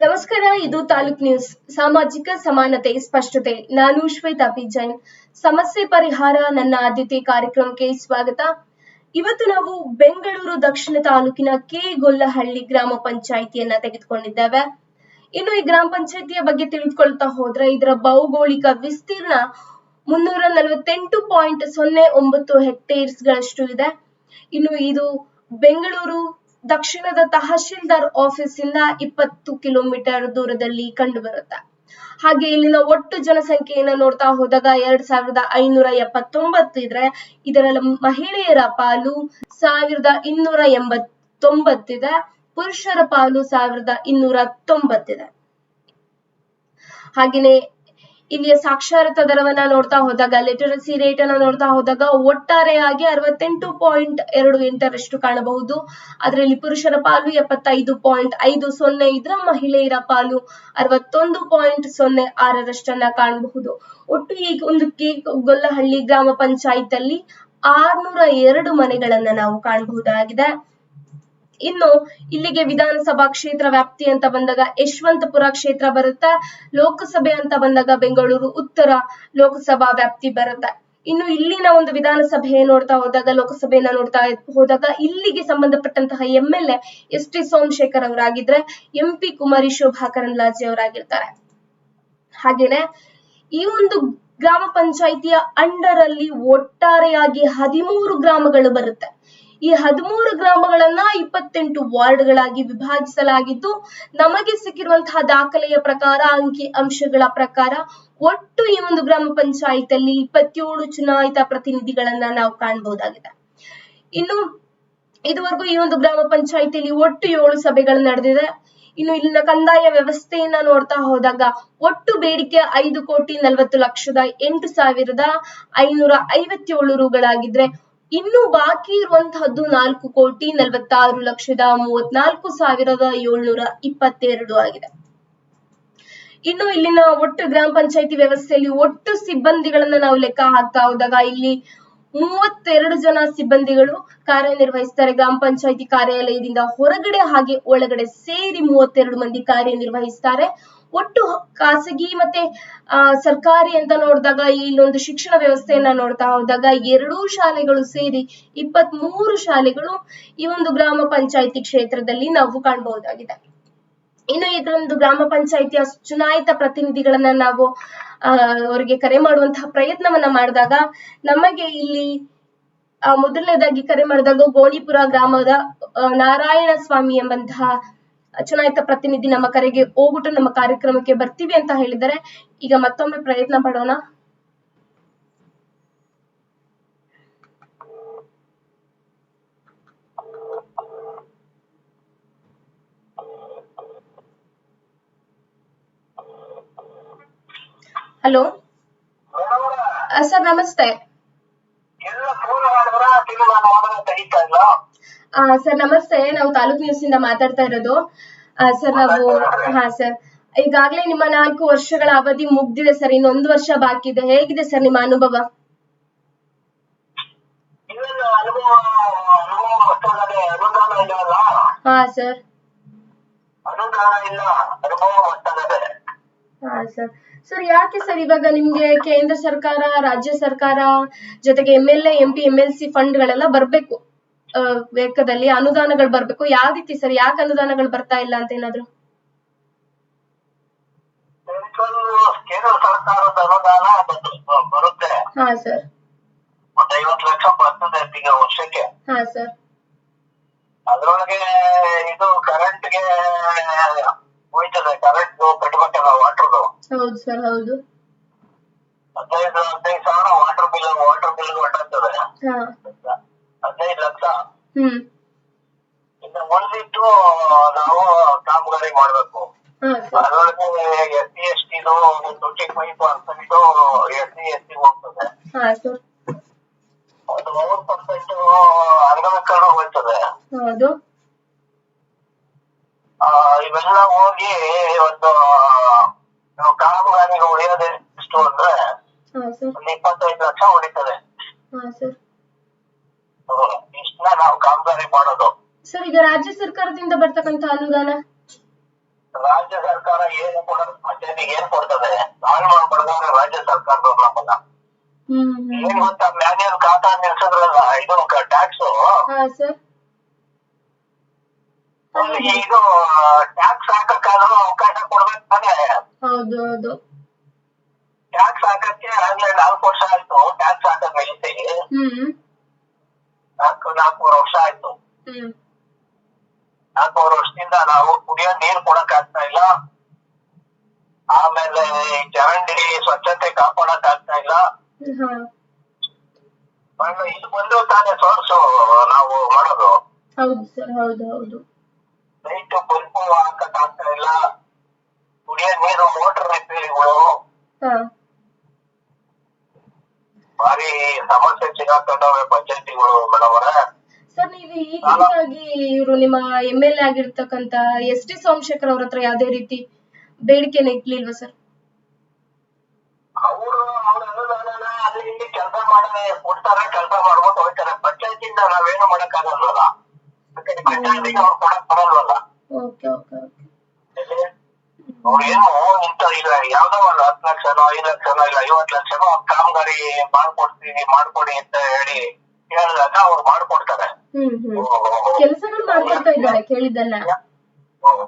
ನಮಸ್ಕಾರ, ಇದು ತಾಲೂಕ್ ನ್ಯೂಸ್. ಸಾಮಾಜಿಕ ಸಮಾನತೆ, ಸ್ಪಷ್ಟತೆ. ನಾನು ಶ್ವೇತಾ ಪಿ ಜೈನ್. ಸಮಸ್ಯೆ ಪರಿಹಾರ, ನನ್ನ ಆದ್ಯತೆ ಕಾರ್ಯಕ್ರಮಕ್ಕೆ ಸ್ವಾಗತ. ಇವತ್ತು ನಾವು ಬೆಂಗಳೂರು ದಕ್ಷಿಣ ತಾಲೂಕಿನ ಕೆ ಗೊಲ್ಲಹಳ್ಳಿ ಗ್ರಾಮ ಪಂಚಾಯಿತಿಯನ್ನ ತೆಗೆದುಕೊಂಡಿದ್ದೇವೆ. ಇನ್ನು ಈ ಗ್ರಾಮ ಪಂಚಾಯಿತಿಯ ಬಗ್ಗೆ ತಿಳಿದುಕೊಳ್ತಾ ಹೋದ್ರೆ, ಇದರ ಭೌಗೋಳಿಕ ವಿಸ್ತೀರ್ಣ ಮುನ್ನೂರ ನಲವತ್ತೆಂಟು ಪಾಯಿಂಟ್ ಸೊನ್ನೆ ಒಂಬತ್ತು ಹೆಕ್ಟೇರ್ಸ್ ಗಳಷ್ಟು ಇದೆ. ಇನ್ನು ಇದು ಬೆಂಗಳೂರು ದಕ್ಷಿಣದ ತಹಶೀಲ್ದಾರ್ ಆಫೀಸ್ ಇಂದ ಇಪ್ಪತ್ತು ಕಿಲೋಮೀಟರ್ ದೂರದಲ್ಲಿ ಕಂಡು ಬರುತ್ತೆ ಹಾಗೆ ಇಲ್ಲಿನ ಒಟ್ಟು ಜನಸಂಖ್ಯೆಯನ್ನ ನೋಡ್ತಾ ಹೋದಾಗ ಎರಡ್ ಸಾವಿರದ ಐನೂರ ಎಪ್ಪತ್ತೊಂಬತ್ತು ಇದ್ರೆ ಇದರಲ್ಲಿ ಮಹಿಳೆಯರ ಪಾಲು ಸಾವಿರದ ಇನ್ನೂರ ಎಂಬತ್ತೊಂಬತ್ತಿದೆ ಪುರುಷರ ಪಾಲು ಸಾವಿರದ ಇನ್ನೂರ ತೊಂಬತ್ತಿದೆ ಹಾಗೇನೆ ಇಲ್ಲಿಯ ಸಾಕ್ಷರತಾ ದರವನ್ನ ನೋಡ್ತಾ ಹೋದಾಗ ಲಿಟರಸಿ ರೇಟ್ ಅನ್ನ ನೋಡ್ತಾ ಹೋದಾಗ ಒಟ್ಟಾರೆಯಾಗಿ ಅರವತ್ತೆಂಟು ಪಾಯಿಂಟ್ ಎರಡು ಎಂಟರಷ್ಟು ಕಾಣಬಹುದು. ಅದರಲ್ಲಿ ಪುರುಷರ ಪಾಲು ಎಪ್ಪತ್ತೈದು ಪಾಯಿಂಟ್ ಐದು ಸೊನ್ನೆ ಇದ್ರ ಮಹಿಳೆಯರ ಪಾಲು ಅರವತ್ತೊಂದು ಪಾಯಿಂಟ್ ಸೊನ್ನೆ ಆರರಷ್ಟನ್ನ ಕಾಣಬಹುದು. ಒಟ್ಟು ಈ ಒಂದು ಕೆ ಗೊಲ್ಲಹಳ್ಳಿ ಗ್ರಾಮ ಪಂಚಾಯತ್ ಅಲ್ಲಿ ಆರ್ನೂರ ಎರಡು ಮನೆಗಳನ್ನ ನಾವು ಕಾಣಬಹುದಾಗಿದೆ. ಇನ್ನು ಇಲ್ಲಿಗೆ ವಿಧಾನಸಭಾ ಕ್ಷೇತ್ರ ವ್ಯಾಪ್ತಿ ಅಂತ ಬಂದಾಗ ಯಶವಂತಪುರ ಕ್ಷೇತ್ರ ಬರುತ್ತಾ? ಲೋಕಸಭೆ ಅಂತ ಬಂದಾಗ ಬೆಂಗಳೂರು, ಉತ್ತರ ಲೋಕಸಭಾ ವ್ಯಾಪ್ತಿ ಬರುತ್ತೆ? ಇನ್ನು ಇಲ್ಲಿನ ಒಂದು ವಿಧಾನಸಭೆ ನೋಡ್ತಾ ಹೋದಾಗ, ಲೋಕಸಭೆಯನ್ನ ನೋಡ್ತಾ ಹೋದಾಗ ಇಲ್ಲಿಗೆ ಸಂಬಂಧಪಟ್ಟಂತಹ M L A S T Somashekhar ಅವರಾಗಿದ್ರೆ M P ಕುಮಾರಿ ಶೋಭಾ ಕರಂದ್ಲಾಜೆ ಅವರಾಗಿರ್ತಾರೆ. ಹಾಗೇನೆ ಈ ಒಂದು ಗ್ರಾಮ ಪಂಚಾಯಿತಿಯ ಅಂಡರ್ ಅಲ್ಲಿ ಒಟ್ಟಾರೆಯಾಗಿ ಹದಿಮೂರು ಗ್ರಾಮಗಳು ಬರುತ್ತೆ. ಈ ಹದಿಮೂರು ಗ್ರಾಮಗಳನ್ನ ಇಪ್ಪತ್ತೆಂಟು ವಾರ್ಡ್ಗಳಾಗಿ ವಿಭಾಗಿಸಲಾಗಿದ್ದು ನಮಗೆ ಸಿಕ್ಕಿರುವಂತಹ ದಾಖಲೆಯ ಪ್ರಕಾರ, ಅಂಕಿ ಅಂಶಗಳ ಪ್ರಕಾರ ಒಟ್ಟು ಈ ಒಂದು ಗ್ರಾಮ ಪಂಚಾಯತ್ ಅಲ್ಲಿ ಇಪ್ಪತ್ತೇಳು ಚುನಾಯಿತ ಪ್ರತಿನಿಧಿಗಳನ್ನ ನಾವು ಕಾಣಬಹುದಾಗಿದೆ. ಇನ್ನು ಇದುವರೆಗೂ ಈ ಒಂದು ಗ್ರಾಮ ಪಂಚಾಯಿತಿಯಲ್ಲಿ ಒಟ್ಟು ಏಳು ಸಭೆಗಳು ನಡೆದಿದೆ. ಇನ್ನು ಇಲ್ಲಿನ ಕಂದಾಯ ವ್ಯವಸ್ಥೆಯನ್ನ ನೋಡ್ತಾ ಹೋದಾಗ, ಒಟ್ಟು ಬೇಡಿಕೆ ಐದು ಕೋಟಿ ನಲವತ್ತು ಲಕ್ಷದ ಎಂಟು ಸಾವಿರದ ಐನೂರ ಐವತ್ತೇಳು ರುಗಳಾಗಿದ್ರೆ ಇನ್ನು ಬಾಕಿ ಇರುವಂತಹದ್ದು ನಾಲ್ಕು ಕೋಟಿ ನಲವತ್ತಾರು ಲಕ್ಷದ ಮೂವತ್ನಾಲ್ಕು ಸಾವಿರದ ಏಳ್ನೂರ ಇಪ್ಪತ್ತೆರಡು ಆಗಿದೆ. ಇನ್ನು ಇಲ್ಲಿನ ಒಟ್ಟು ಗ್ರಾಮ ಪಂಚಾಯತಿ ವ್ಯವಸ್ಥೆಯಲ್ಲಿ ಒಟ್ಟು ಸಿಬ್ಬಂದಿಗಳನ್ನ ನಾವು ಲೆಕ್ಕ ಹಾಕ್ತಾ ಹೋದಾಗ ಇಲ್ಲಿ ಮೂವತ್ತೆರಡು ಜನ ಸಿಬ್ಬಂದಿಗಳು ಕಾರ್ಯನಿರ್ವಹಿಸ್ತಾರೆ. ಗ್ರಾಮ ಪಂಚಾಯತಿ ಕಾರ್ಯಾಲಯದಿಂದ ಹೊರಗಡೆ ಹಾಗೆ ಒಳಗಡೆ ಸೇರಿ ಮೂವತ್ತೆರಡು ಮಂದಿ ಕಾರ್ಯನಿರ್ವಹಿಸ್ತಾರೆ. ಒಟ್ಟು ಖಾಸಗಿ ಮತ್ತೆ, ಆ, ಸರ್ಕಾರಿ ಅಂತ ನೋಡಿದಾಗ ಇಲ್ಲೊಂದು ಶಿಕ್ಷಣ ವ್ಯವಸ್ಥೆಯನ್ನ ನೋಡ್ತಾ ಹೋದಾಗ ಎರಡೂ ಶಾಲೆಗಳು ಸೇರಿ ಇಪ್ಪತ್ತ್ ಮೂರು ಶಾಲೆಗಳು ಈ ಒಂದು ಗ್ರಾಮ ಪಂಚಾಯತಿ ಕ್ಷೇತ್ರದಲ್ಲಿ ನಾವು ಕಾಣಬಹುದಾಗಿದೆ. ಇನ್ನು ಇದೊಂದು ಗ್ರಾಮ ಪಂಚಾಯತಿಯ ಚುನಾಯಿತ ಪ್ರತಿನಿಧಿಗಳನ್ನ ನಾವು, ಆ, ಅವರಿಗೆ ಕರೆ ಮಾಡುವಂತಹ ಪ್ರಯತ್ನವನ್ನ ಮಾಡಿದಾಗ ನಮಗೆ ಇಲ್ಲಿ ಮೊದಲನೇದಾಗಿ ಕರೆ ಮಾಡಿದಾಗ ಗೋಣಿಪುರ ಗ್ರಾಮದ ನಾರಾಯಣ ಸ್ವಾಮಿ ಎಂಬಂತಹ ಚುನಾಯಿತ ಪ್ರತಿನಿಧಿ ನಮ್ಮ ಕರೆಗೆ ಹೋಗ್ಬಿಟ್ಟು ನಮ್ಮ ಕಾರ್ಯಕ್ರಮಕ್ಕೆ ಬರ್ತೀವಿ ಅಂತ ಹೇಳಿದರೆ ಈಗ ಮತ್ತೊಮ್ಮೆ ಪ್ರಯತ್ನ ಪಡೋಣ. ಹಲೋ. ಸರ್ ನಮಸ್ತೆ. ಸರ್ ನಮಸ್ತೆ. ನಾವು ತಾಲೂಕ್ ನ್ಯೂಸ್ ಇಂದ ಮಾತಾಡ್ತಾ ಇರೋದು. ಸರ್ ನಾವು ಹಾ ಸರ್. ಈಗಾಗಲೇ ನಿಮ್ಮ ನಾಲ್ಕು ವರ್ಷಗಳ ಅವಧಿ ಮುಗ್ದಿದೆ ಸರ್. ಇನ್ನೊಂದು ವರ್ಷ ಬಾಕಿ ಇದೆ. ಹೇಗಿದೆ ಸರ್ ನಿಮ್ಮ ಅನುಭವ? ಹಾ ಸರ್. ಹಾ ಸರ್. ಸರ್ ಯಾಕೆ ಸರ್ ಇವಾಗ ನಿಮ್ಗೆ ಕೇಂದ್ರ ಸರ್ಕಾರ ರಾಜ್ಯ ಸರ್ಕಾರ ಜೊತೆಗೆ M L M P M L C ಫಂಡ್ಗಳೆಲ್ಲ ಬರ್ಬೇಕು? ಆ, ವೇಗದಲ್ಲಿ ಅನುದಾನಗಳು ಬರ್ಬೇಕು. ಯಾವ ರೀತಿ ಸರ್ ಯಾಕೆ ಅನುದಾನಗಳು ಬರ್ತಾ ಇಲ್ಲ ಅಂತ ಏನಾದ್ರು? ಕೇಂದ್ರ ಸರ್ಕಾರದ ಅನುದಾನ ಬರುತ್ತೆ. ಹಾ ಸರ್. ಒಂದ್ ಐವತ್ತು ಲಕ್ಷ ಬರ್ತದೆ ಈಗ ವರ್ಷಕ್ಕೆ. ಹಾ ಸರ್. ಅದ್ರೊಳಗೆ ಇದು ಕರೆಂಟ್ಗೆ ಹೋಯ್ತದೆ ಕರೆಂಟ್ ಕಟ್ಬೇಕಲ್ಲ ವಾಟರ್ದು ಹೌದು ಸರ್ ಹೌದು. ಹದಿನೈದು ಹದಿನೈದು ಸಾವಿರ ವಾಟರ್ ಬಿಲ್ ವಾಟರ್ ಬಿಲ್ ಹೊರಟಾಗ್ತದೆ ಹಾ. ಹದಿನೈದು ಲಕ್ಷ. ಹ್ಮ್. ಇನ್ನು ಮುಂದಿಟ್ಟು ನಾವು ಕಾಮಗಾರಿ ಮಾಡ್ಬೇಕು. ಅದ್ರೊಳಗೆ S C S T twenty five percent S C S T ಹೋಗ್ತದೆ. ಒಂದು ಮೂವತ್ತು ಪರ್ಸೆಂಟ್ ಅಂಗವಿಕಲರು ಹೋಗ್ತದೆ. ಹೌದು. ಇವೆಲ್ಲ ಹೋಗಿ ಒಂದು ನಾವು ಕಾಮಗಾರಿಗೆ ಉಳಿಯೋದು ಎಷ್ಟು ಅಂದ್ರೆ ಒಂದು ಇಪ್ಪತ್ತೈದು ಲಕ್ಷ ಉಳಿತದೆ. ಹಾ ಸರ್. ಇಷ್ಟನ್ನ ನಾವು ಕಾಮಗಾರಿ ಮಾಡೋದು. ಸರ್ ಈಗ ರಾಜ್ಯ ಸರ್ಕಾರದಿಂದ ಬರ್ತಕ್ಕಂತ ಅನುದಾನ? ರಾಜ್ಯ ಸರ್ಕಾರ ಏನು ಕೊಡೋದು ಪಂಚಾಯತಿಗೆ ಏನ್ ಕೊಡ್ತದೆ? ಹಾಳು ಮಾಡ್ಬಾರ್ದಂದ್ರೆ ರಾಜ್ಯ ಸರ್ಕಾರದವ್ರು ನಮ್ಮನ್ನ ಏನ್ ಗೊತ್ತಾ ಮ್ಯಾನ್ಯಲ್ ಖಾತಾ ನಿಲ್ಸಿದ್ರಲ್ಲ ಇದು ಟ್ಯಾಕ್ಸ್ ಇದು ಟ್ಯಾಕ್ಸ್ ಹಾಕಕ್ಕಾದ್ರೂ ಅವಕಾಶ ಕೊಡ್ಬೇಕು ತಾನೇ? ಹೌದು ಹೌದು ಟ್ಯಾಕ್ಸ್ ಹಾಕಕ್ಕೆ ಆಗ್ಲೇ ನಾಲ್ಕು ವರ್ಷ ಆಯ್ತು ಟ್ಯಾಕ್ಸ್ ಹಾಕಕ್ ಹ್ಮ್. ನಾಲ್ಕು ನಾಲ್ಕೂವರೆ ವರ್ಷ ಆಯ್ತು. ನಾಲ್ಕೂವರೆ ವರ್ಷದಿಂದ ನಾವು ಕುಡಿಯೋ ನೀರ್ ಕೊಡಕ್ ಆಗ್ತಾ ಇಲ್ಲ. ಆಮೇಲೆ ಚರಂಡಿ ಸ್ವಚ್ಛತೆ ಕಾಪಾಡಕ್ ಆಗ್ತಾ ಇಲ್ಲ ಇದು ಬಂದು ತಾನೇ ಸೋರ್ಸು ನಾವು ಮಾಡೋದು. ಹೌದು ಸರ್ ಹೌದು ಹೌದು. ಲೈಟ್ ಬಲ್ಬು ಹಾಕಕ್ ಆಗ್ತಾ ಇಲ್ಲ. ಕುಡಿಯೋ ನೀರು ಮೋಟರ್ ರಿಪೇರಿಗಳು ಭಾರಿ ಸಮಸ್ಯೆ ಸಿಗಾಕೊಂಡವೆ ಪಂಚಾಯತಿಗಳು ಮೇಡಮ್ ಅವರೇ. ಸರ್ ನೀವು ಈ ಕುರಿತಾಗಿ ಇವರು ನಿಮ್ಮ ಎಂ ಎಲ್ ಎ ಆಗಿರ್ತಕ್ಕಂತ ಎಸ್ ಟಿ ಸೋಮಶೇಖರ್ ಅವ್ರ ಹತ್ರ ಯಾವ್ದೇ ರೀತಿ ಬೇಡಿಕೆನ ಇಟ್ಲಿಲ್ವಾ ಸರ್? ಅವರು ಅಲ್ಲಿ ಇಲ್ಲಿ ಕೆಲಸ ಮಾಡಿ ಕೊಡ್ತಾರೆ ಕೆಲಸ ಮಾಡ್ಬೋದು ಹೋಗ್ತಾರೆ. ಪಂಚಾಯತಿಯಿಂದ ನಾವೇನು ಮಾಡಕ್ ಆಗಲ್ವಲ್ಲ ಪಂಚಾಯತಿಗೆ ಅವ್ರು ಕೊಡಕ್ ಬರಲ್ವಲ್ಲ? Okay okay. ಏನು ಇಂತ ಈಗ ಯಾವ್ದೋ ಒಂದು ಹತ್ತು ಲಕ್ಷನೋ ಐದು ಲಕ್ಷನೋ ಇಲ್ಲ ಐವತ್ತು ಲಕ್ಷನೋ ಒಂದ್ ಕಾಮಗಾರಿ ಮಾಡ್ಕೊಡ್ತೀವಿ ಮಾಡ್ಕೊಡಿ ಅಂತ ಹೇಳಿ ಹೇಳಿದಾಗ ಅವ್ರು ಮಾಡ್ಕೊಡ್ತಾರೆ. ಹ್ಮ್ ಹ್ಮ್. ಕೆಲಸಗಳು ಮಾಡ್ಕೊಡ್ತಾ ಇದ್ದಾರೆ ಕೇಳಿದ್ದನ್ನ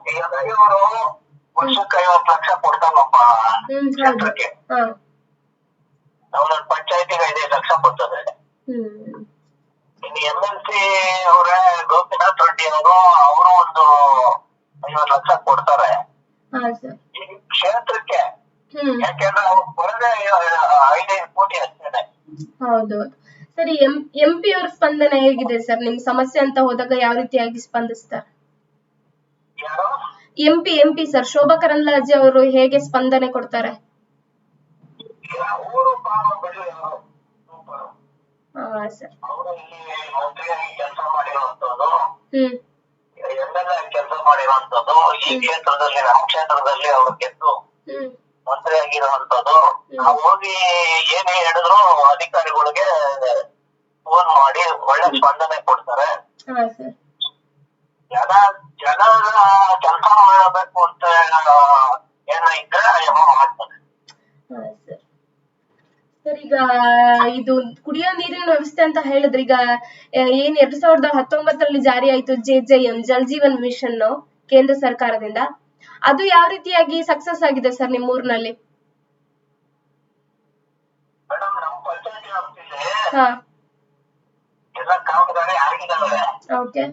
ಹೀಗಾಗಿ ಅವರು ವರ್ಷಕ್ಕೆ ಐವತ್ತು ಲಕ್ಷ ಕೊಡ್ತಾನಪ್ಪ ಕ್ಷೇತ್ರಕ್ಕೆ. ಅವ್ರ ಪಂಚಾಯತಿಗೆ ಐದೈದು ಲಕ್ಷ ಕೊಡ್ತದೆ. ಇನ್ನು ಎಂ ಎಲ್ ಸಿ ಅವರೇ ಗೋಪಿನಾಥ್ ರೆಡ್ಡಿ ಅವರು ಅವರು ಒಂದು ಐವತ್ತು ಲಕ್ಷ ಕೊಡ್ತಾರೆ. ಕ್ಷೇತ್ರಕ್ಕೆ? ಯಾಕೆಂದ್ರೆ ಅವ್ರು ಬರೋದೇ ಐದೈದು ಕೋಟಿ ಹೌದು ಸರಿ ಎಂ ಎಂ ಪಿ ಅವ್ರ ಸ್ಪಂದನೆ ಹೇಗಿದೆ ಸರ್ ನಿಮ್ ಸಮಸ್ಯೆ ಅಂತ ಹೋದಾಗ ಯಾವ ರೀತಿಯಾಗಿ ಸ್ಪಂದಿಸ್ತಾರೆ M P M P sir Shobha Karandlaje ಅವರು ಹೇಗೆ ಸ್ಪಂದನೆ ಕೊಡ್ತಾರೆ? ಸರ್ ಹ್ಮ್. ಎಂ ಎಲ್ ಕೆಲಸ ಮಾಡಿರುವಂತದ್ದು ಈ ಕ್ಷೇತ್ರದಲ್ಲಿ ನಮ್ಮ ಕ್ಷೇತ್ರದಲ್ಲಿ ಅವರು ಗೆದ್ದು ಹ್ಮ್. ಮಂತ್ರಿ ಆಗಿರುವಂತದ್ದು ನಾವು ಹೋಗಿ ಏನೇ ಹೇಳಿದ್ರು ಅಧಿಕಾರಿಗಳಿಗೆ ಫೋನ್ ಮಾಡಿ ಒಳ್ಳೆ ಸ್ಪಂದನೆ ಕೊಡ್ತಾರೆ. ಜನ ಜನ ಕೆಲಸ ಮಾಡಬೇಕು ಅಂತ ಏನಾಯ್ತು ಮಾಡ್ತಾರೆ ಸರ್ ಈಗ ಇದು ಕುಡಿಯೋ ನೀರಿನ ವ್ಯವಸ್ಥೆ ಅಂತ ಹೇಳಿದ್ರೆ ಈಗ ಏನ್ ಎರಡ್ ಸಾವಿರದ ಹತ್ತೊಂಬತ್ತರಲ್ಲಿ ಜಾರಿ ಆಯ್ತು J J M Jal Jeevan mission ಕೇಂದ್ರ ಸರ್ಕಾರದಿಂದ? ಅದು ಯಾವ ರೀತಿಯಾಗಿ ಸಕ್ಸಸ್ ಆಗಿದೆ ಸರ್ ನಿಮ್ಮ ಊರಿನಲ್ಲಿ ಓಕೆ.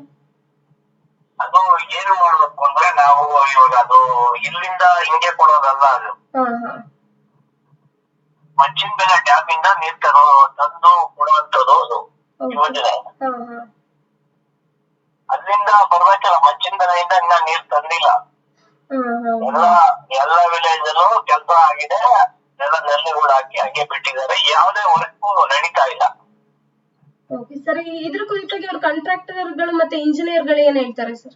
ಅದು ಏನು ಮಾಡ್ಬೇಕು ಅಂದ್ರೆ ನಾವು ಇವಾಗ ಅದು ಇಲ್ಲಿಂದ ಹಿಂಗೆ ಕೊಡೋದಲ್ಲ ಅದು. ಹಾ ಹಾ ಮಚ್ಚಿನ ಬೆಲೆ ಡ್ಯಾಮ್ ಇಂದ ನೀರ್ ತರೋ ತಂದು ಕೊಡುವಂತದ್ದು ಅದು. ಯೋಜನೆ. ಅಲ್ಲಿಂದ ಬರ್ಬೇಕಲ್ಲ ಮಚ್ಚಿನ ಬೆಲೆಯಿಂದ ಇನ್ನ ನೀರ್ ತಂದಿಲ್ಲ ಎಲ್ಲ ಎಲ್ಲ ವಿಲೇಜ್ ಅಲ್ಲೂ ಕೆಲಸ ಆಗಿದೆ. ಎಲ್ಲ ನಲ್ಲಿಗಳು ಹಾಕಿ ಹಂಗೆ ಬಿಟ್ಟಿದ್ದಾರೆ. ಯಾವುದೇ ವರ್ಕು ನಡೀತಾ ಇಲ್ಲ. ಓಕೆ ಸರ್ ಇದ್ರ ಕುರಿತಾಗಿ ಅವ್ರ ಕಾಂಟ್ರಾಕ್ಟರ್ಗಳು ಮತ್ತೆ ಇಂಜಿನಿಯರ್ಗಳು ಏನ್ ಹೇಳ್ತಾರೆ ಸರ್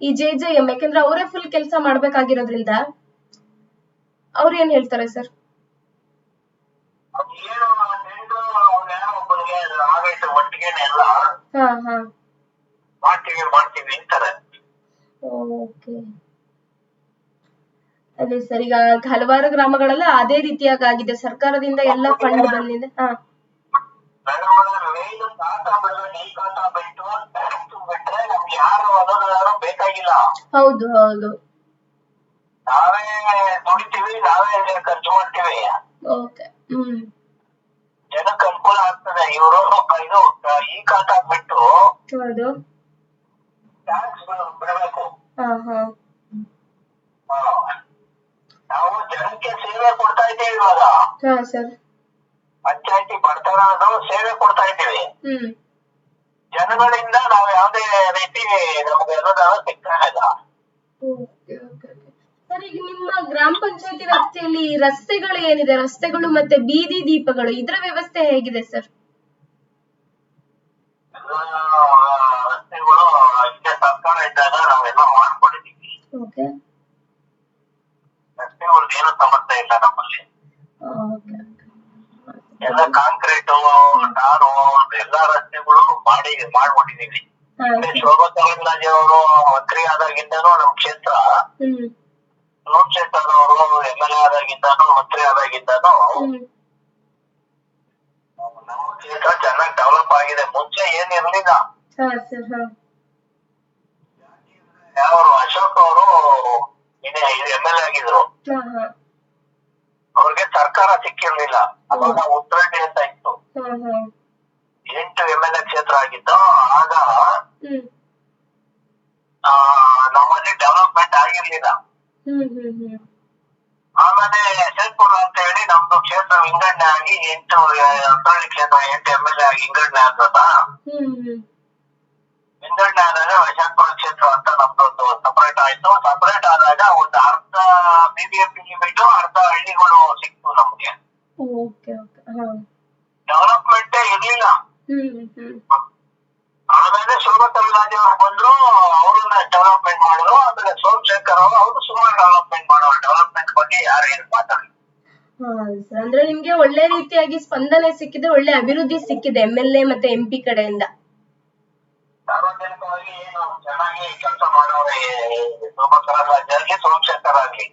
ಈ ಜೆ ಜೆ ಎಂ ಯಾಕಂದ್ರೆ ಅವರೇ ಫುಲ್ ಕೆಲಸ ಮಾಡ್ಬೇಕಾಗಿರೋದ್ರಿಂದ ಅವ್ರು ಏನ್ ಹೇಳ್ತಾರೆ ಸರ್ ಓಕೆ. ಅದೇ ಸರ್ ಈಗ ಹಲವಾರು ಗ್ರಾಮಗಳೆಲ್ಲ ಅದೇ ರೀತಿಯಾಗಿ ಆಗಿದೆ ಸರ್ಕಾರದಿಂದ ಎಲ್ಲ ಫಂಡ್ ಬಂದಿದೆ. ಹಾ. ಹೌದು ಹೌದು. ನಾವೇ ದುಡಿತೀವಿ ನಾವೇ ಖರ್ಚು ಮಾಡ್ತೀವಿ. Okay hmm. ಜನಕ್ಕೆ ಅನುಕೂಲ ಆಗ್ತದೆ. ಇವರು ಇದು ಈ ಕಾಟ ಬಿಟ್ಟು ಹೌದು. ಟ್ಯಾಕ್ಸ್ ಬಿಡಬೇಕು. ನಾವು ಜನಕ್ಕೆ ಸೇವೆ ಕೊಡ್ತಾ ಇದ್ದೀವಿ ಇವಾಗ. ಸರ್. ಪಂಚಾಯತಿ ಬಡತನ ಅನ್ನೋ ಸೇವೆ ಕೊಡ್ತಾ ಇದ್ದೀವಿ. ಜನಗಳಿಂದ ನಾವು ಯಾವುದೇ ರೀತಿ ನಮ್ಗೆ ಅನುದಾನ ಸಿಗ್ತಾ ಇಲ್ಲ. ಸರ್ ಈಗ ನಿಮ್ಮ ಗ್ರಾಮ ಪಂಚಾಯತಿ ವ್ಯಾಪ್ತಿಯಲ್ಲಿ ರಸ್ತೆಗಳು ಏನಿದೆ ರಸ್ತೆಗಳು ಮತ್ತೆ ಬೀದಿ ದೀಪಗಳು ಇದರ ವ್ಯವಸ್ಥೆ ಹೇಗಿದೆ ಸರ್? ರಸ್ತೆಗಳು ಹಿಂದೆ ಸರ್ಕಾರ ಇದ್ದಾಗ ನಾವೆಲ್ಲ ಮಾಡ್ಕೊಂಡಿದ್ದೀವಿ. ಓಕೆ. ರಸ್ತೆಗಳು ಏನು ಸಮಸ್ಯೆ ಇಲ್ಲ ನಮ್ಮಲ್ಲಿ. ಎಲ್ಲ ಕಾಂಕ್ರೀಟು ಟಾರು ಎಲ್ಲಾ ರಸ್ತೆಗಳು ಮಾಡಿ ಮಾಡ್ಬಿಟ್ಟಿದೀವಿ ಹಾ ಶೋಭಾ ಕರಂದ್ಲಾಜೆ ಅವರು ಮಂತ್ರಿ ಆದಾಗಿಂದನೂ ನಮ್ ಕ್ಷೇತ್ರ ಹ್ಮ್ ಸೋಮಶೇಖರ್ ಅವರು ಎಂ ಎಲ್ ಎ ಆದಾಗಿದ್ದಾನು ಮಂತ್ರಿ ಆದಾಗಿದ್ದಾನು ನಮ್ಮ ಕ್ಷೇತ್ರ ಚೆನ್ನಾಗಿ ಡೆವಲಪ್ ಆಗಿದೆ. ಮುಂಚೆ ಏನಿರ್ಲಿಲ್ಲ ಇರ್ಲಿಲ್ಲ. ಅವರು ಅಶೋಕ್ ಅವರು ಎಂ ಎಲ್ ಎ ಆಗಿದ್ರು. ಅವ್ರಿಗೆ ಸರ್ಕಾರ ಸಿಕ್ಕಿರ್ಲಿಲ್ಲ. ಅವಾಗ ಉತ್ತರಾಂಡಿ ಅಂತ ಇತ್ತು. ಎಂಟು ಎಂ ಎಲ್ ಎ ಕ್ಷೇತ್ರ ಆಗಿತ್ತು. ಆಗ ನಮ್ಮಲ್ಲಿ ಡೆವಲಪ್ಮೆಂಟ್ ಆಗಿರ್ಲಿಲ್ಲ. ಹ್ಮ್ ಹ್ಮ್ ಹ್ಮ್. ಆಮೇಲೆ ಯಶವಂತಪುರ ಅಂತ ಹೇಳಿ ನಮ್ದು ಕ್ಷೇತ್ರ ವಿಂಗಡಣೆ ಆಗಿ ಎಂಟು ಉತ್ತರಾಂಡಿ ಕ್ಷೇತ್ರ ಎಂಟು ಎಂ ಎಲ್ ಎ ಆಗಿ ವಿಂಗಡಣೆ ಆದ್ರಲ್ಲ ಹ್ಮ್ ಹ್ಮ್. ವಿಂಗಡಣೆ ಆದಾಗ ವೈಶಾಖಪುರ ಕ್ಷೇತ್ರ ಅಂತ ನಮ್ದೊಂದು ಸಪರೇಟ್ ಆಯ್ತು. ಸಪರೇಟ್ ಆದಾಗ ಒಂದು ಅರ್ಧ B B M P limit ಅರ್ಧ ಹಳ್ಳಿಗಳು ಸಿಕ್ತು ನಮ್ಗೆ. Okay okay. ಹಾ. ಡೆವಲಪ್ಮೆಂಟೇ ಇರ್ಲಿಲ್ಲ. ಹ್ಮ್ ಹ್ಮ್. ಆಮೇಲೆ ಶೋಭಾ ಕರಂದ್ಲಾಜೆ ಅವ್ರು ಬಂದ್ರು ಅವ್ರನ್ನ ಡೆವಲಪ್ಮೆಂಟ್ ಮಾಡಿದ್ರು. ಆಮೇಲೆ ಸೋಮಶೇಖರ್ ಅವರು ಅವರು ಸುಮಾರು ಡೆವಲಪ್ಮೆಂಟ್ ಮಾಡೋರು ಡೆವಲಪ್ಮೆಂಟ್ ಬಗ್ಗೆ ಯಾರು ಏನು ಮಾತಾಡಿ ಹಾ ಸರ್ ಅಂದ್ರೆ ನಿಮ್ಗೆ ಒಳ್ಳೆ ರೀತಿಯಾಗಿ ಸ್ಪಂದನೆ ಸಿಕ್ಕಿದೆ ಒಳ್ಳೆ ಅಭಿವೃದ್ಧಿ ಸಿಕ್ಕಿದೆ ಎಂ ಎಲ್ ಎ ಮತ್ತೆ ಎಂ ಪಿ ಕಡೆಯಿಂದ. ಸಾರ್ವಜನಿಕವಾಗಿ ಏನು ಚೆನ್ನಾಗಿ ಕೆಲಸ ಕರಂದ್ಲಾಜೆ ಆಗ್ಲಿ ಸೋಮಶೇಖರ್ ಆಗ್ಲಿ.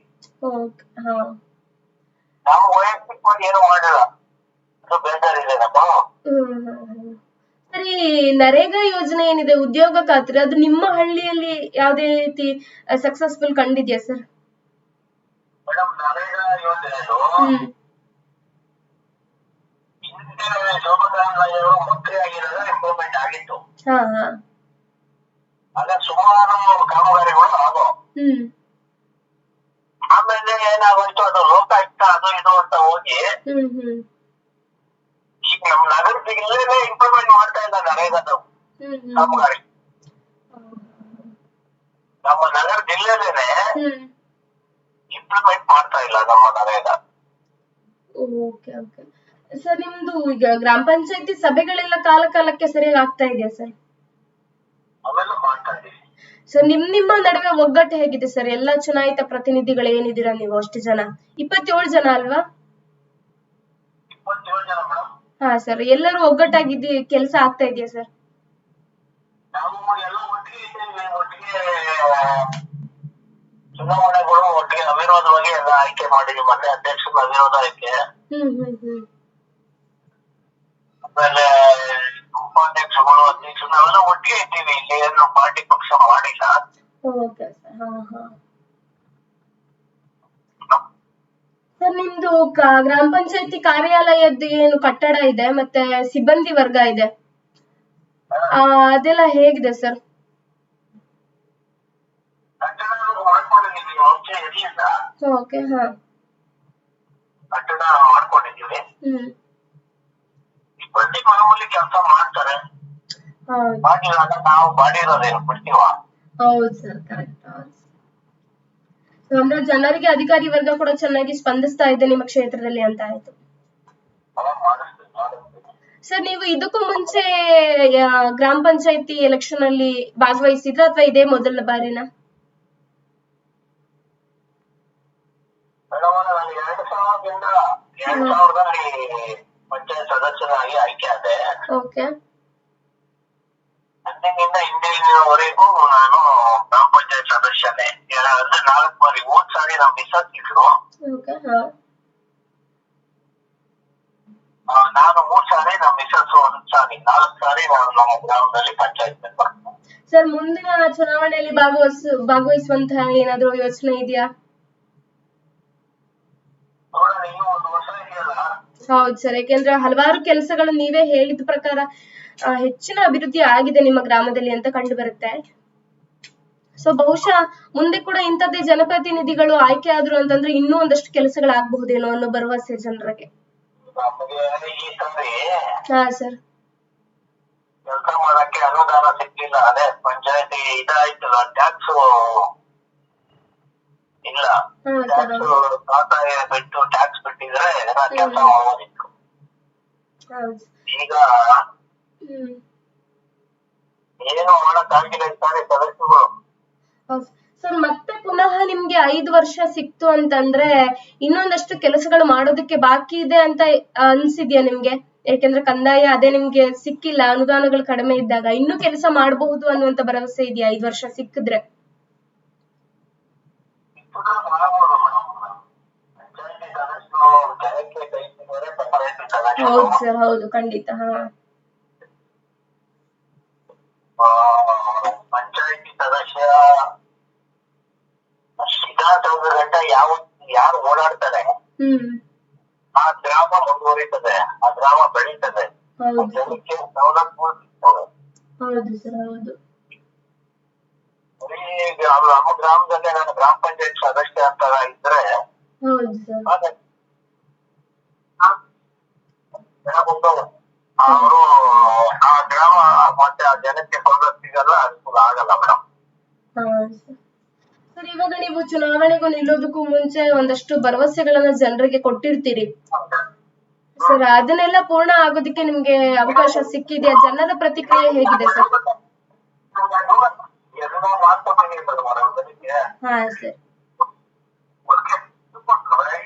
ನಾವು ವೈಯಕ್ತಿಕವಾಗಿ ಏನು ಮಾಡಿಲ್ಲ. ಅದು ಬೇಜಾರಿದೆ ನಮ್ಮ. ಸರಿ ನರೇಗಾ ಯೋಜನೆ ಏನಿದೆ ಉದ್ಯೋಗ ಖಾತ್ರಿ ಅದು ನಿಮ್ಮ ಹಳ್ಳಿಯಲ್ಲಿ ಯಾವುದೇ ರೀತಿ ಸಕ್ಸಸ್ಫುಲ್ ಕಂಡಿದ್ಯಾ ಸರ್ ಮೇಡಮ್ ನರೇಗಾ ಯೋಜನೆದು ಹಿಂದೆ ಇಂಪ್ರೂವ್ಮೆಂಟ್ ಆಗಿತ್ತು. ಹಾ ಹಾ. ಸುಮಾರು ಕಾಮಗಾರಿಗಳು ಆಗೋ ಹ್ಮ್. ಆಮೇಲೆ ಏನಾಗೋಯ್ತು ಅದು ಲೋಕಾಯುಕ್ತ ಅದು ಇದು ಅಂತ ಹೋಗಿ ಹ್ಮ್ ಹ್ಮ್. ಈಗ ನಮ್ ನಗರ ಜಿಲ್ಲೆನೇ ಇಂಪ್ರೂವ್ಮೆಂಟ್ ಮಾಡ್ತಾ ಇಲ್ಲ ನರೇಗಾದ ನಾವು ಕಾಮಗಾರಿ ನಮ್ಮ ನಗರ ಜಿಲ್ಲೆಲೇನೆ ಇಂಪ್ಲಿಮೆಂಟ್ ಮಾಡ್ತಾ ಇಲ್ಲ ನಮ್ಮ ನರೇಗಾ. Okay okay. ಸರ್ ನಿಮ್ದು ಈಗ ಗ್ರಾಮ ಪಂಚಾಯತಿ ಸಭೆಗಳೆಲ್ಲ ಕಾಲ ಕಾಲಕ್ಕೆ ಸರಿಯಾಗಿ ಆಗ್ತಾ ಇದೆಯಾ ಸರ್? ಅವೆಲ್ಲ ಮಾಡ್ತಾ ಇದೀವಿ. ಸರ್ ನಿಮ್ ನಿಮ್ಮ ನಡುವೆ ಒಗ್ಗಟ್ಟು ಹೇಗಿದೆ ಸರ್? ಎಲ್ಲಾ ಚುನಾಯಿತ ಪ್ರತಿನಿಧಿಗಳು ಏನಿದ್ದೀರಾ ನೀವು ಅಷ್ಟು ಜನ? ಇಪ್ಪತ್ತೇಳು ಜನ ಅಲ್ವಾ? ಇಪ್ಪತ್ತೇಳು ಜನ. ಹಾ ಸರ್ ಎಲ್ಲರೂ ಒಗ್ಗಟ್ಟಾಗಿದ್ದು ಕೆಲಸ ಆಗ್ತಾ ಇದೆಯಾ ಸರ್ ನಾವು ಎಲ್ಲ ಒಟ್ಟಿಗೆ ಇದ್ದೇವೆ ಒಟ್ಟಿಗೆ ಚುನಾವಣೆಗಳು ಒಟ್ಟಿಗೆ ಅವಿರೋಧವಾಗಿ ಎಲ್ಲ ಆಯ್ಕೆ ಮಾಡಿದ್ವಿ ಮೊನ್ನೆ ಅಧ್ಯಕ್ಷರ ಅವಿರೋಧ ಆಯ್ಕೆ. ಹ್ಮ್ ಹ್ಮ್ ಹ್ಮ್. ಆಮೇಲೆ ಉಪಾಧ್ಯಕ್ಷಗಳು ಅಧ್ಯಕ್ಷರು ನಾವೆಲ್ಲ ಒಟ್ಟಿಗೆ ಇದ್ದೀವಿ ಇಲ್ಲಿ ಏನು ಪಾರ್ಟಿ ಪಕ್ಷ ಮಾಡಿಲ್ಲ. ಓಕೆ ಸರ್ ಹಾ ಹಾ. ಸರ್ ನಿಮ್ದು ಗ್ರಾಮ ಪಂಚಾಯತಿ ಕಾರ್ಯಾಲಯದ್ದು ಏನು ಕಟ್ಟಡ ಇದೆ ಮತ್ತೆ ಸಿಬ್ಬಂದಿ ವರ್ಗ ಇದೆ? ಆ, ಅದೆಲ್ಲ ಹೇಗಿದೆ ಸರ್? ಕಟ್ಟಡ ಮಾಡ್ಕೊಂಡಿದ್ದೀವಿ ಮುಂಚೆ ಇರ್ಲಿಲ್ಲ ಓಕೆ ಹಾ. ಕಟ್ಟಡ ಮಾಡ್ಕೊಂಡಿದ್ದೀವಿ. ಹ್ಮ್. ಸಿಬ್ಬಂದಿ ಮಾಮೂಲಿ ಕೆಲಸ ಮಾಡ್ತಾರೆ. ಹೌದು. ಮಾಡಿದಾಗ ನಾವು ಮಾಡಿರೋದೇನು ಬಿಡ್ತೀವ ಹೌದು ಸರ್ ಕರೆಕ್ಟ್ ಅಂದ್ರೆ ಜನರಿಗೆ ಅಧಿಕಾರಿ ವರ್ಗ ಕೂಡ ಚೆನ್ನಾಗಿ ಸ್ಪಂದಿಸ್ತಾ ಇದೆ ನಿಮ್ಮ ಕ್ಷೇತ್ರದಲ್ಲಿ ಅಂತ ಆಯ್ತು. ಸರ್ ನೀವು ಇದಕ್ಕೂ ಮುಂಚೆ ಗ್ರಾಮ ಪಂಚಾಯತಿ ಎಲೆಕ್ಷನ್ ಅಲ್ಲಿ ಭಾಗವಹಿಸಿದ್ರ ಅಥವಾ ಇದೇ ಮೊದಲ ಬಾರಿನ? ಪಂಚಾಯತ್ ಸದಸ್ಯನಾಗಿ ಆಯ್ಕೆ ಆದೆ. ಓಕೆ ಅಂದಿನಿಂದ ಇಂದಿನವರೆಗೂ ನಾನು ಗ್ರಾಮ ಪಂಚಾಯತ್ ಸದಸ್ಯನೇ. ಅಂದ್ರೆ ನಾಲ್ಕು ಬಾರಿ ಹೋದ್ ಸಾರಿ ನಾವು ಮಿಸಸ್ ಇದ್ರು ಓಕೆ ಹಾ. ನಾನು ಮೂರ್ ಸಾರಿ ನಮ್ಮ ಮಿಸಸ್ ಒಂದ್ ಸಾರಿ. ನಾಲ್ಕು ಸಾರಿ ನಾನು ನಮ್ಮ ಗ್ರಾಮದಲ್ಲಿ ಪಂಚಾಯತ್ ಮೆಂಬರ್ ಸರ್ ಮುಂದಿನ ಚುನಾವಣೆಯಲ್ಲಿ ಭಾಗವಹಿಸ ಭಾಗವಹಿಸುವಂತಹ ಏನಾದ್ರು ಯೋಚನೆ ಇದೆಯಾ? ನೋಡೋಣ ಇನ್ನೂ ಒಂದು ವರ್ಷ ಇದೆಯಲ್ಲ. ಹೌದು ಸರ್ ಯಾಕೆಂದ್ರೆ ಹಲವಾರು ಕೆಲಸಗಳು ನೀವೇ ಹೇಳಿದ ಪ್ರಕಾರ ಹೆಚ್ಚಿನ ಅಭಿವೃದ್ಧಿ ಆಗಿದೆ ನಿಮ್ಮ ಗ್ರಾಮದಲ್ಲಿ ಅಂತ ಕಂಡು ಬರುತ್ತೆ ಸೊ ಬಹುಶಃ ಮುಂದೆ ಕೂಡ ಇಂಥದ್ದೇ ಜನಪ್ರತಿನಿಧಿಗಳು ಆಯ್ಕೆ ಆದ್ರು ಅಂತಂದ್ರೆ ಇನ್ನೂ ಒಂದಷ್ಟು ಕೆಲಸಗಳಾಗಬಹುದೇನೋ ಅನ್ನೋ ಭರವಸೆ ಜನರಿಗೆ. ಹಾ ಸರ್ ಕೆಲಸ ಮಾಡಕ್ಕೆ ಅನುದಾನ ಸಿಗ್ಲಿಲ್ಲ. ಅದೇ ಪಂಚಾಯತಿ ಇದಾಯ್ತಲ್ಲ ಟ್ಯಾಕ್ಸ್ ಇಲ್ಲ. ಟ್ಯಾಕ್ಸ್ ಬಿಟ್ಟು ಟ್ಯಾಕ್ಸ್ ಬಿಟ್ಟಿದ್ರೆ ಕೆಲಸ ಮಾಡೋದಿತ್ತು ಹೌದು. ಈಗ ಏನು ಮಾಡಕ್ ಆಗಿಲ್ಲ ಈ ಸದಸ್ಯರು. ಸರ್ ಮತ್ತೆ ಪುನಃ ನಿಮ್ಗೆ ಐದು ವರ್ಷ ಸಿಕ್ತು ಅಂತಂದ್ರೆ ಇನ್ನೊಂದಷ್ಟು ಕೆಲಸಗಳು ಮಾಡೋದಕ್ಕೆ ಬಾಕಿ ಇದೆ ಅಂತ ಅನ್ಸಿದ್ಯಾ ನಿಮ್ಗೆ? ಯಾಕೆಂದ್ರೆ ಕಂದಾಯ ಅದೇ ನಿಮ್ಗೆ ಸಿಕ್ಕಿಲ್ಲ ಅನುದಾನಗಳು ಕಡಿಮೆ ಇದ್ದಾಗ. ಇನ್ನೂ ಕೆಲಸ ಮಾಡಬಹುದು ಅನ್ನುವಂತ ಭರವಸೆ ಇದೆಯಾ ಐದು ವರ್ಷ ಸಿಕ್ಕಿದ್ರೆ ಇಪ್ಪತ್ತು ಮಾಡ್ಬೋದು ಮೇಡಮ್ ಪಂಚಾಯತಿ ಸದಸ್ಯರು ಜನಕ್ಕೆ ಕೈ ಸಿಗೋರೆ ಪಂಚಾಯತಿ ಸದಸ್ಯರು ಹೌದು ಸರ್ ಹೌದು ಖಂಡಿತ ಹಾ. ಆ, ಪಂಚಾಯತಿ ಸದಸ್ಯ ವಿಧಾನಸೌಧ ಗಂಟ ಯಾವ ಯಾರು ಓಡಾಡ್ತಾರೆ ಆ ಗ್ರಾಮ ಮುಂದುವರಿತದೆ ಆ ಗ್ರಾಮ ಬೆಳೀತದೆ. ಜನಕ್ಕೆ ಸವಲತ್ತುಗಳು ಸಿಗ್ತವೆ ಹೌದು ಸರ್ ಹೌದು. ನಮ್ಮ ಗ್ರಾಮದಲ್ಲಿ ನಾನು ಗ್ರಾಮ ಪಂಚಾಯತ್ ಸದಸ್ಯ ಅಂತ ಇದ್ರೆ ಹೌದು ಸರ್. ಅವರು ಆ ಗ್ರಾಮ ಮತ್ತೆ ಆ ಜನಕ್ಕೆ ಸವಲತ್ತು ಸಿಗಲ್ಲ ಅನುಕೂಲ ಆಗಲ್ಲ ಮೇಡಮ್ ಸರ್ ಇವಾಗ ನೀವು ಚುನಾವಣೆಗೂ ನಿಲ್ಲೋದಕ್ಕೂ ಮುಂಚೆ ಒಂದಷ್ಟು ಭರವಸೆಗಳನ್ನ ಜನರಿಗೆ ಕೊಟ್ಟಿರ್ತೀರಿ. ಸರ್ ಅದನ್ನೆಲ್ಲ ಪೂರ್ಣ ಆಗೋದಕ್ಕೆ ನಿಮ್ಗೆ ಅವಕಾಶ ಸಿಕ್ಕಿದೆಯಾ? ಜನರ ಪ್ರತಿಕ್ರಿಯೆ ಹೇಗಿದೆ ಸರ್? ಹಾ ಸರ್.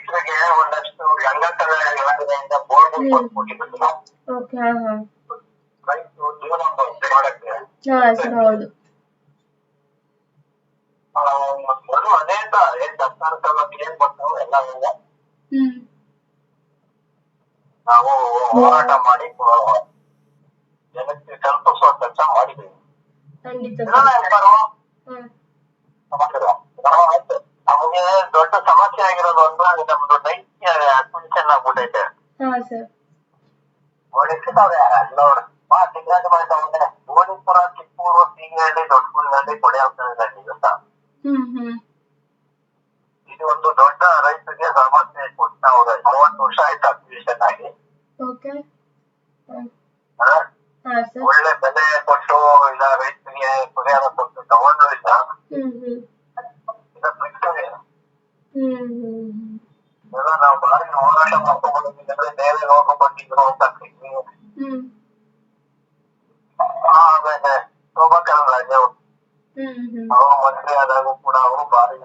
ರೈತರಿಗೆ ಒಂದಷ್ಟು ಸಂಘಟನೆ ಅಂತ ಬೋರ್ಡ್ ಕೊಟ್ಟಿದ್ರು ಓಕೆ ಹಾ ಹಾ. ರೈತರು ಜೀವನ ಮಾಡಕ್ಕೆ. ಹಾ ಸರ್ ಹೌದು. ಮೊದಲು ಅದೇ ಅಂತ ಏನ್ ಸರ್ಕಾರ ಸವಲತ್ತು ಏನ್ ಬರ್ತಾವ ಎಲ್ಲ ಇದೆ. ಹ್ಮ್. ನಾವು ಹೋರಾಟ ಮಾಡಿ ಆ, ಜನಕ್ಕೆ ತಲುಪಿಸುವ ಕೆಲಸ ಮಾಡಿದ್ದೀವಿ. ಖಂಡಿತ ಆಯ್ತು. ನಮಗೆ ದೊಡ್ಡ ಸಮಸ್ಯೆ ಆಗಿರೋದು ಅಂದ್ರೆ ನಮ್ದು ನೈಟ್ ಅಕ್ವಿಸಿಷನ್ ಆಗ್ಬಿಟ್ಟೈತೆ ಹಾ ಸರ್ ಮಾ ಸಿಂಗಾಜ ಮಾಡಿದವ್ರೆ ಗೋಣಿಪುರ ಚಿಕ್ಕೂರು ಸೀಗಹಳ್ಳಿ ಹ್ಮ್ ಇದು ಒಂದು ದೊಡ್ಡ ರೈತರಿಗೆ ಸಮಸ್ಯೆ ಕೊಡ್ತಾವ್ರೆ ಮೂವತ್ತು ವರ್ಷ ಆಯ್ತು ಅಕ್ವಿಸಿಷನ್ ಆಗಿ. ಓಕೆ. ಒಳ್ಳೆ ಬೆಲೆ ಕೊಟ್ಟು ಇಲ್ಲ ರೈತರಿಗೆ ಪರಿಹಾರ ಕೊಟ್ಟು ತಗೊಂಡು ಇಲ್ಲ ಎಲ್ಲ ನಾವು ಬಾರಿ ಹೋರಾಟ ಮಾಡ್ಕೊಂಡ್ಬಂದಿದ್ರೆ ಬೇರೆ ನೋಡ್ಕೊಂಡಿದ್ರು ಹ್ಮ್. ಆಮೇಲೆ ಶೋಭಾ ಕರಂದ್ಲಾಜೆ ಅವ್ರು ಹ್ಮ್ ಹ್ಮ್. ಅವರು ಮಂತ್ರಿ ಆದಾಗೂ ಕೂಡ ಅವರು ಬಾರಿ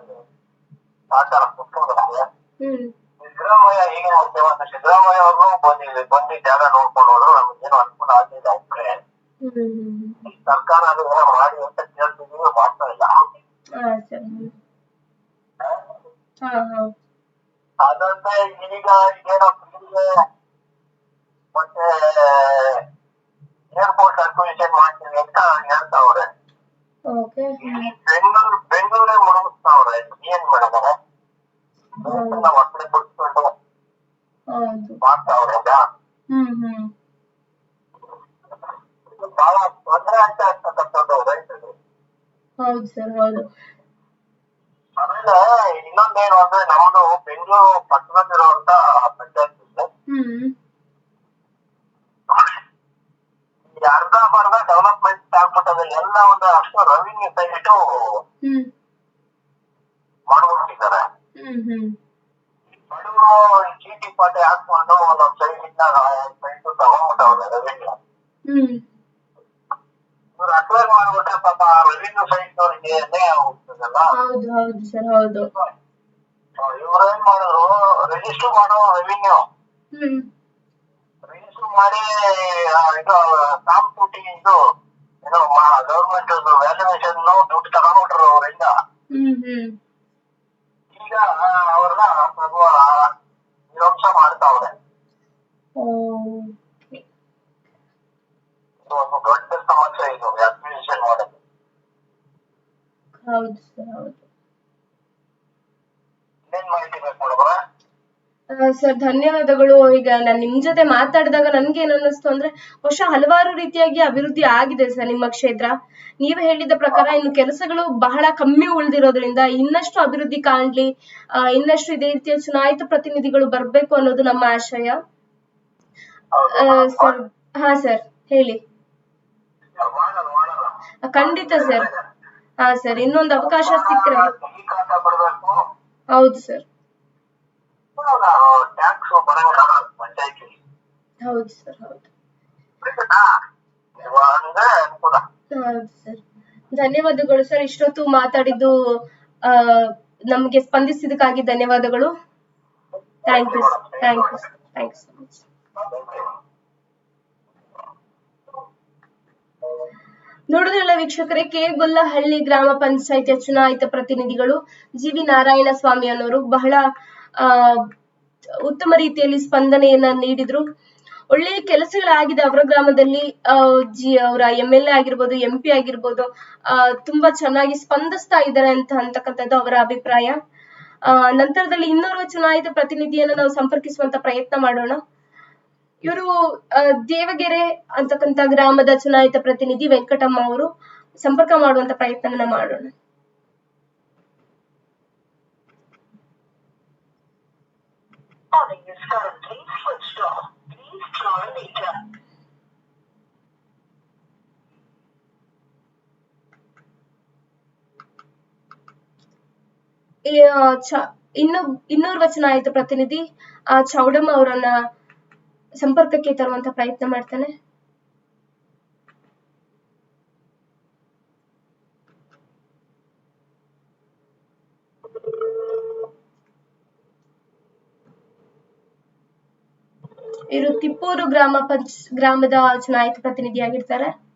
ಸಹಕಾರ ಕೊಟ್ಕೊಂಡಿದ್ದಾರೆ ಹ್ಮ್. ಸಿದ್ದರಾಮಯ್ಯ ಈಗಿನ ಮುಖ್ಯಮಂತ್ರಿ ಸಿದ್ದರಾಮಯ್ಯ ಅವರು ಬಂದಿದೆ. ಬಂದು ಜಾಗ ನೋಡ್ಕೊಂಡು ಹೋದ್ರು. ನಮ್ಗೇನು ಅನುಕೂಲ ಆಗಿಲ್ಲ ಅವ್ರ ಕಡೆ ಹ್ಮ್ ಹ್ಮ್. ಈ ಸರ್ಕಾರ ಅದನ್ನ ಮಾಡಿ ಅಂತ ಕೇಳ್ತಿದೀವಿ ಮಾಡ್ತಾ ಇಲ್ಲ ಹಾ ಸರ್ ಹ್ಮ್ ಹಾ ಹಾ ಅದಂತೆ ಈಗ ಏನೋ ಫ್ರೀಗೆ ಮತ್ತೆ ಏರ್ಪೋರ್ಟ್ ಅಕ್ವಿಷನ್ ಮಾಡ್ತೀವಿ ಅಂತ ಹೇಳ್ತಾವ್ರೆ ಓಕೆ ಇಲ್ಲಿ ಬೆಂಗಳೂರು ಬೆಂಗಳೂರೇ ಮುಳುಗಿಸ್ತಾವ್ರೆ ಏನ್ ಮಾಡಿದಾರೆ ನಾವು ಹೊಟ್ಟೆ ಬಿಟ್ಕೊಂಡು ಹೌದು ಮಾಡ್ತಾವ್ರೆ ಈಗ ಹ್ಮ್ ಹ್ಮ್ ಬಹಳ ತೊಂದರೆ ಆಗ್ತಾ ಇರ್ತಕ್ಕಂಥದ್ದು ರೈತರಿಗೆ ಹೌದು ಸರ್ ಹೌದು. ಆಮೇಲೆ ಇನ್ನೊಂದೇನು ಅಂದ್ರೆ ನಮ್ದು ಬೆಂಗಳೂರು ಪಟ್ಟಣದಲ್ಲಿರುವಂತ ಪಂಚಾಯತ್ ಇದೆ. ಹ್ಮ್. ಈ ಅರ್ಧ ಬರ್ಧ ಡೆವಲಪ್ಮೆಂಟ್ ಆಗ್ಬಿಟ್ಟದೆ. ಎಲ್ಲ ಒಂದು ಅಷ್ಟು ರೆವಿನ್ಯೂ ಸೈಟು ಹ್ಮ್. ಮಾಡ್ಬಿಟ್ಟಿದ್ದಾರೆ ಹ್ಮ್ ಹ್ಮ್. ಬಡವರು ಚೀಟಿ ಪಾಟಿ ಹಾಕೊಂಡು ಒಂದೊಂದ್ ಸೈಡ್ ಇಂದ ಸೈಟ್ ತಗೊಂಡ್ಬಿಟ್ಟವ್ರೆ ರೆವಿನ್ಯೂ ಹ್ಮ್. ಇವ್ರು ಅಕ್ವೈರ್ ಮಾಡ್ಬಿಟ್ರೆ ಪಾಪ ರೆವಿನ್ಯೂ ಸೈಟ್ ಅವರಿಗೆ ಅನ್ಯಾಯ ಹೋಗ್ತದಲ್ಲ ಹೌದು ಹೌದು ಸರ್ ಹೌದು. ಇವ್ರೇನ್ ಮಾಡಿದ್ರು? ರಿಜಿಸ್ಟರ್ ಮಾಡೋ ರೆವಿನ್ಯೂ ರಿಜಿಸ್ಟರ್ ಮಾಡಿ ಇದು ಸ್ಟಾಂಪ್ ಡ್ಯೂಟಿ ಇದು ಏನೋ ಗವರ್ಮೆಂಟ್ ವ್ಯಾಲ್ಯೂಯೇಷನ್ ದುಡ್ಡು ತಗೊಂಡ್ಬಿಟ್ರು ಅವರಿಂದ. ಈಗ ಅವ್ರನ್ನ ಸ್ವಲ್ಪ ನಿರಂಶ ಮಾಡ್ತಾವ್ರೆ. ಒಂದು ದೊಡ್ಡ ಸಮಸ್ಯೆ ಇದು ಅಕ್ವಿಸಿಷನ್ ಮಾಡೋದು ಹೌದು ಸರ್ ಹೌದು. ಸರ್ ಧನ್ಯವಾದಗಳು. ಈಗ ನಾನು ನಿಮ್ ಜೊತೆ ಮಾತಾಡಿದಾಗ ನನ್ಗೆ ಏನ್ ಅನ್ನಿಸ್ತು ಅಂದ್ರೆ ಬಹುಶಃ ಹಲವಾರು ರೀತಿಯಾಗಿ ಅಭಿವೃದ್ಧಿ ಆಗಿದೆ ಸರ್ ನಿಮ್ಮ ಕ್ಷೇತ್ರ. ನೀವು ಹೇಳಿದ ಪ್ರಕಾರ ಇನ್ನು ಕೆಲಸಗಳು ಬಹಳ ಕಮ್ಮಿ ಉಳಿದಿರೋದ್ರಿಂದ ಇನ್ನಷ್ಟು ಅಭಿವೃದ್ಧಿ ಕಾಣ್ಲಿ ಇನ್ನಷ್ಟು ಇದೇ ರೀತಿಯ ಚುನಾಯಿತ ಪ್ರತಿನಿಧಿಗಳು ಬರ್ಬೇಕು ಅನ್ನೋದು ನಮ್ಮ ಆಶಯ. ಸರ್ ಹಾ ಸರ್ ಹೇಳಿ. ಖಂಡಿತ ಸರ್. ಹಾ ಸರ್, ಇನ್ನೊಂದು ಅವಕಾಶ ಸಿಕ್ಕರೆ. ಹೌದು ಸರ್. ಹೌದು ಸರ್, ಹೌದು. ಹೌದು ಸರ್. ಧನ್ಯವಾದಗಳು ಸರ್, ಇಷ್ಟೊತ್ತು ಮಾತಾಡಿದ್ದು ನಮಗೆ ಸ್ಪಂದಿಸಿದಕ್ಕಾಗಿ ಧನ್ಯವಾದಗಳು. Thank you thank you thank you so much ನೋಡಿದ್ರಲ್ಲ ವೀಕ್ಷಕರೇ ಕೆ ಗೊಲ್ಲಹಳ್ಳಿ ಗ್ರಾಮ ಪಂಚಾಯಿತಿಯ ಚುನಾಯಿತ ಪ್ರತಿನಿಧಿಗಳು ಜಿ ವಿ ನಾರಾಯಣ ಸ್ವಾಮಿ ಅನ್ನೋರು ಬಹಳ ಉತ್ತಮ ರೀತಿಯಲ್ಲಿ ಸ್ಪಂದನೆಯನ್ನ ನೀಡಿದ್ರು. ಒಳ್ಳೆಯ ಕೆಲಸಗಳಾಗಿದೆ ಅವರ ಗ್ರಾಮದಲ್ಲಿ. ಜಿ, ಅವರ ಎಂ ಎಲ್ ಎ ಆಗಿರ್ಬೋದು, ಎಂ ಪಿ ಆಗಿರ್ಬೋದು ತುಂಬಾ ಚೆನ್ನಾಗಿ ಸ್ಪಂದಿಸ್ತಾ ಇದ್ದಾರೆ ಅಂತ ಅಂತಕ್ಕಂಥದ್ದು ಅವರ ಅಭಿಪ್ರಾಯ. ನಂತರದಲ್ಲಿ ಇನ್ನೋರ್ವ ಚುನಾಯಿತ ಪ್ರತಿನಿಧಿಯನ್ನ ನಾವು ಸಂಪರ್ಕಿಸುವಂತ ಪ್ರಯತ್ನ ಮಾಡೋಣ. ಇವರು ದೇವಗೆರೆ ಅಂತಕ್ಕಂತ ಗ್ರಾಮದ ಚುನಾಯಿತ ಪ್ರತಿನಿಧಿ ವೆಂಕಟಮ್ಮ ಅವರು ಸಂಪರ್ಕ ಮಾಡುವಂತ ಪ್ರಯತ್ನವನ್ನ ಮಾಡೋಣ. ಇನ್ನೊಬ್ ಇನ್ನೋರ್ವ ಚುನಾಯಿತ ಪ್ರತಿನಿಧಿ, ಆ, ಚೌಡಮ್ಮ ಅವರನ್ನ ಸಂಪರ್ಕಕ್ಕೆ ತರುವಂತ ಪ್ರಯತ್ನ ಮಾಡ್ತಾನೆ. ಇವರು ತಿಪ್ಪೂರು ಗ್ರಾಮ ಪಂಚ ಗ್ರಾಮದ ಚುನಾಯಿತ ಪ್ರತಿನಿಧಿಯಾಗಿರ್ತಾರೆ.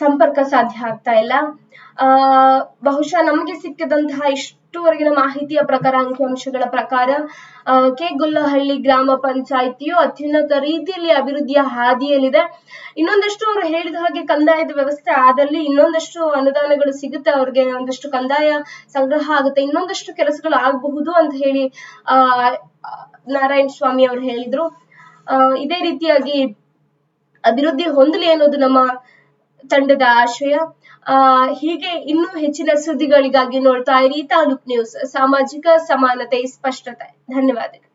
ಸಂಪರ್ಕ ಸಾಧ್ಯ ಆಗ್ತಾ ಇಲ್ಲ. ಆ, ಬಹುಶಃ ನಮಗೆ ಸಿಕ್ಕಿದಂತಹ ಇಷ್ಟುವರೆಗಿನ ಮಾಹಿತಿಯ ಪ್ರಕಾರ, ಅಂಕಿಅಂಶಗಳ ಪ್ರಕಾರ ಕೆ ಗೊಲ್ಲಹಳ್ಳಿ ಗ್ರಾಮ ಪಂಚಾಯಿತಿಯು ಅತ್ಯುನ್ನತ ರೀತಿಯಲ್ಲಿ ಅಭಿವೃದ್ಧಿಯ ಹಾದಿಯಲ್ಲಿದೆ. ಇನ್ನೊಂದಷ್ಟು ಅವರು ಹೇಳಿದ ಹಾಗೆ ಕಂದಾಯದ ವ್ಯವಸ್ಥೆ ಆದಲ್ಲಿ ಇನ್ನೊಂದಷ್ಟು ಅನುದಾನಗಳು ಸಿಗುತ್ತೆ, ಅವ್ರಿಗೆ ಒಂದಷ್ಟು ಕಂದಾಯ ಸಂಗ್ರಹ ಆಗುತ್ತೆ, ಇನ್ನೊಂದಷ್ಟು ಕೆಲಸಗಳು ಆಗಬಹುದು ಅಂತ ಹೇಳಿ, ಆ, ನಾರಾಯಣ ಸ್ವಾಮಿ ಅವರು ಹೇಳಿದ್ರು. ಇದೇ ರೀತಿಯಾಗಿ ಅಭಿವೃದ್ಧಿ ಹೊಂದಲಿ ಅನ್ನೋದು ನಮ್ಮ ತಂಡದ ಆಶಯ ಆ, ಹೀಗೆ ಇನ್ನೂ ಹೆಚ್ಚಿನ ಸುದ್ದಿಗಳಿಗಾಗಿ ನೋಡ್ತಾ ಇರಿ ತಾಲೂಕ್ ನ್ಯೂಸ್. ಸಾಮಾಜಿಕ ಸಮಾನತೆ, ಸ್ಪಷ್ಟತೆ. ಧನ್ಯವಾದಗಳು.